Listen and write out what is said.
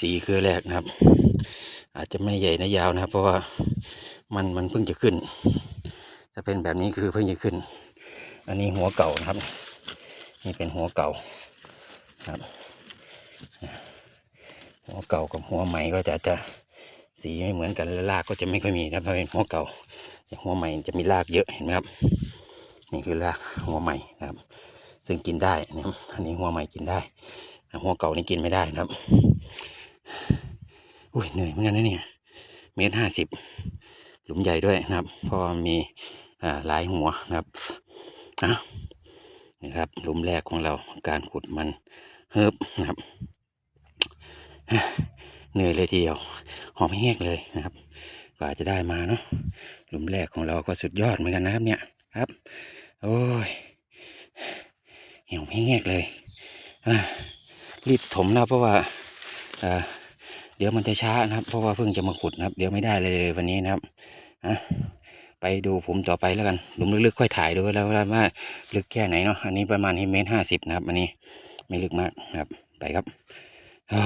สีคือแรกนะครับ อาจจะไม่ใหญ่นะยาวนะครับ เพราะว่ามันมันเพิ่งจะขึ้น ถ้าเป็นแบบนี้คือเพิ่งจะขึ้น อันนี้หัวเก่านะครับ นี่เป็นหัวเก่าครับ หัวเก่ากับหัวใหม่ก็จะจะสีไม่เหมือนกันและรากก็จะไม่ค่อยมีนะครับเพราะเป็นหัวเก่าแต่หัวใหม่จะมีรากเยอะเห็นไหมครับ นี่คือรากหัวใหม่นะครับ ซึ่งกินได้นะครับอันนี้หัวใหม่กินได้หัวเก่านี่กินไม่ได้นะครับ อุ้ยเหนื่อยเหมือนกันนะเนี่ยเมตรห้าสิบหลุมใหญ่ด้วยนะครับเพราะว่ามีหลายหัวนะครับอะนี่ครับหลุมแรกของเราการขุดมันเฮิบนะครับเหนื่อยเลยทีเดียวหอมแห้งเลยนะครับกว่าจะได้มาเนาะหลุมแรกของเราก็สุดยอดเหมือนกันนะครับเนี่ยครับ โอ้ยเหี่ยวแห้งเลยรีบถมนะเพราะว่าอ่า เดี๋ยวมันจะช้านะครับ เพราะว่าเพิ่งจะมาขุดนะครับ เดี๋ยวไม่ได้เลยวันนี้นะครับะไปดูผมต่อไปแล้วกันหลุมลึกๆค่อยถ่ายดูแล้วว่าลึกแค่ไหนเนาะอันนี้ประมาณเมตรห้าสิบนะครับ อันนี้ไม่ลึกมากครับ ไปครับอ้